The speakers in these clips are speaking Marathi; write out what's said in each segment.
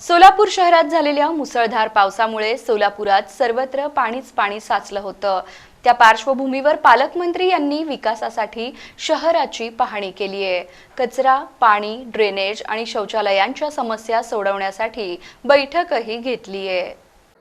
सोलापूर शहरात झालेल्या मुसळधार पावसामुळे सोलापुरात सर्वत्र पाणीच पाणी साचलं होतं. त्या पार्श्वभूमीवर पालकमंत्री यांनी विकासासाठी शहराची पाहणी केली आहे. कचरा पाणी ड्रेनेज आणि शौचालयांच्या समस्या सोडवण्यासाठी बैठकही घेतली आहे.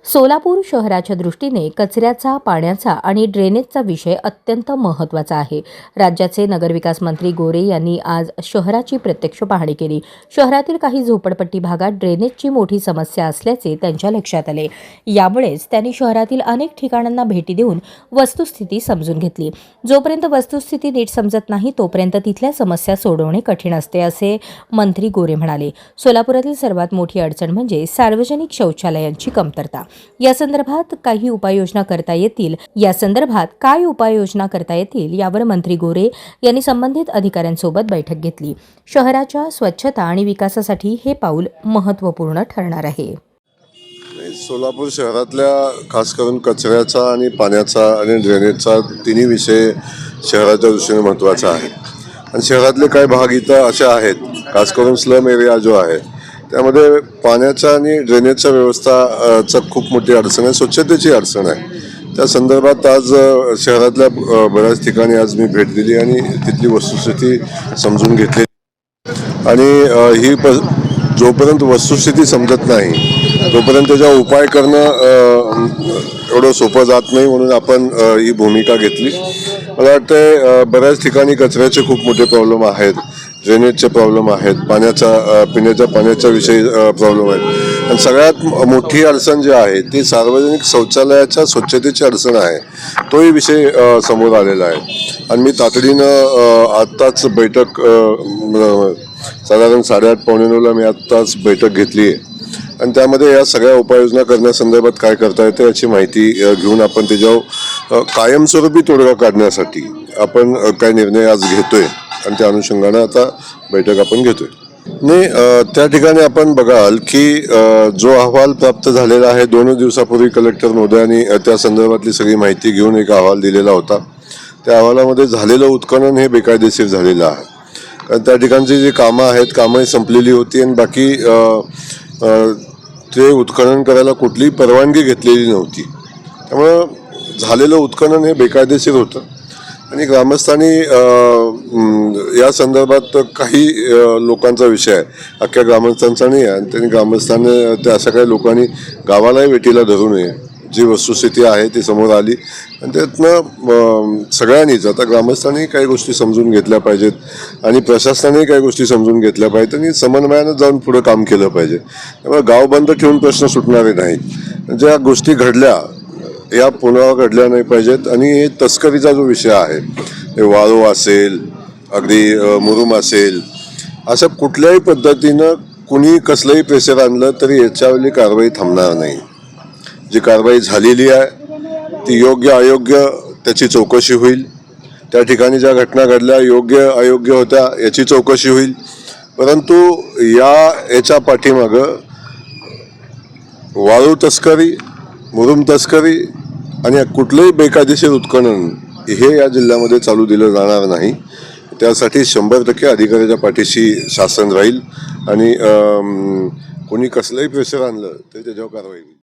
सोलापूर शहराच्या दृष्टीने कचऱ्याचा पाण्याचा आणि ड्रेनेजचा विषय अत्यंत महत्त्वाचा आहे. राज्याचे नगरविकास मंत्री गोरे यांनी आज शहराची प्रत्यक्ष पाहणी केली. शहरातील काही झोपडपट्टी भागात ड्रेनेजची मोठी समस्या असल्याचे त्यांच्या लक्षात आले. यामुळेच त्यांनी शहरातील अनेक ठिकाणांना भेटी देऊन वस्तुस्थिती समजून घेतली. जोपर्यंत वस्तुस्थिती नीट समजत नाही तोपर्यंत तिथल्या समस्या सोडवणे कठीण असते असे मंत्री गोरे म्हणाले. सोलापुरातील सर्वात मोठी अडचण म्हणजे सार्वजनिक शौचालयांची कमतरता. या संदर्भात काही उपाययोजना करता येतील. या संदर्भात काय उपाययोजना करता येतील यावर मंत्री गोरे यांनी संबंधित अधिकाऱ्यांसोबत बैठक घेतली. शहराच्या स्वच्छता आणि विकासासाठी हे पाऊल महत्त्वपूर्ण ठरणार आहे. सोलापूर शहरातल्या खास करून कचऱ्याचा आणि पाण्याचा आणि ड्रेनेजचा तिन्ही विषय शहराच्या दृष्टीने महत्त्वाचा आहे. आणि शहरातले काही भाग इथं असे आहेत खास करून स्लम एरिया जो आहे त्यामध्ये पाण्याच्या आणि ड्रेनेजच्या व्यवस्था खूप मोठी अडचण आहे. स्वच्छतेची अडचण आहे. त्या संदर्भात आज शहरातल्या बऱ्याच ठिकाणी आज मी भेट दिली आणि तिथली वस्तुस्थिती समजून घेतली. आणि ही प जोपर्यंत वस्तुस्थिती समजत नाही तोपर्यंत त्याचा उपाय करणं एवढं सोपं जात नाही म्हणून आपण ही भूमिका घेतली. मला वाटतंय बऱ्याच ठिकाणी कचऱ्याचे खूप मोठे प्रॉब्लेम आहेत. ड्रेनेजचे प्रॉब्लेम आहेत पाण्याचा पिण्याच्या पाण्याच्या विषयी प्रॉब्लेम आहेत. आणि सगळ्यात मोठी अडचण जी आहे ती सार्वजनिक शौचालयाच्या स्वच्छतेची अडचण आहे. तोही विषय समोर आलेला आहे. आणि मी तातडीनं आत्ताच बैठक साधारण साडेआठ पावणे नऊला मी आत्ताच बैठक घेतली आहे. आणि त्यामध्ये या सगळ्या उपाययोजना करण्यासंदर्भात काय करता येतं याची माहिती घेऊन आपण त्याच्यावर कायमस्वरूपी तोडगा काढण्यासाठी आपण काय निर्णय आज घेतोय. आणि त्या अनुषंगानं आता बैठक आपण घेतोय. नाही त्या ठिकाणी आपण बघाल की जो अहवाल प्राप्त झालेला आहे दोनच दिवसापूर्वी कलेक्टर महोदयांनी त्या संदर्भातली सगळी माहिती घेऊन एक अहवाल दिलेला होता. त्या अहवालामध्ये झालेलं उत्खनन हे बेकायदेशीर झालेलं आहे. कारण त्या ठिकाणची जी कामं आहेत कामंही संपलेली होती आणि बाकी ते उत्खनन करायला कुठलीही परवानगी घेतलेली नव्हती. त्यामुळं झालेलं उत्खनन हे बेकायदेशीर होतं. आणि ग्रामस्थांनी या संदर्भात काही लोकांचा विषय आहे. अख्ख्या ग्रामस्थांचा नाही आहे. आणि त्यांनी ग्रामस्थांनी त्या अशा काही लोकांनी गावालाही वेटीला धरू नये. जी वस्तुस्थिती आहे ती समोर आली. आणि त्यातनं सगळ्यांनीच आता ग्रामस्थांनी काही गोष्टी समजून घेतल्या पाहिजेत. आणि प्रशासनानेही काही गोष्टी समजून घेतल्या पाहिजेत. आणि समन्वयानं जाऊन पुढं काम केलं पाहिजे. त्यामुळे गाव बंद ठेवून प्रश्न सुटणारे नाहीत. ज्या गोष्टी घडल्या या पुन्हा घडल्या नाही पाहिजेत. आणि हे तस्करीचा जो विषय आहे हे वाळू असेल अगदी मुरुम असेल असं कुठल्याही पद्धतीनं कुणी कसलंही प्रेशर आणलं तरी याच्यावरली कारवाई थांबणार नाही. जी कारवाई झालेली आहे ती योग्य अयोग्य त्याची चौकशी होईल. त्या ठिकाणी ज्या घटना घडल्या योग्य अयोग्य होत्या याची चौकशी होईल. परंतु या याच्या पाठीमागं वाळू तस्करी मुरुम तस्करी आणि कुठलंही बेकायदेशीर उत्खनन हे या जिल्ह्यामध्ये चालू दिलं जाणार नाही. त्यासाठी शंभर टक्के अधिकाऱ्याच्या पाठीशी शासन राहील आणि कोणी कसलंही प्रेशर आणलं तरी त्याच्यावर कारवाई होईल.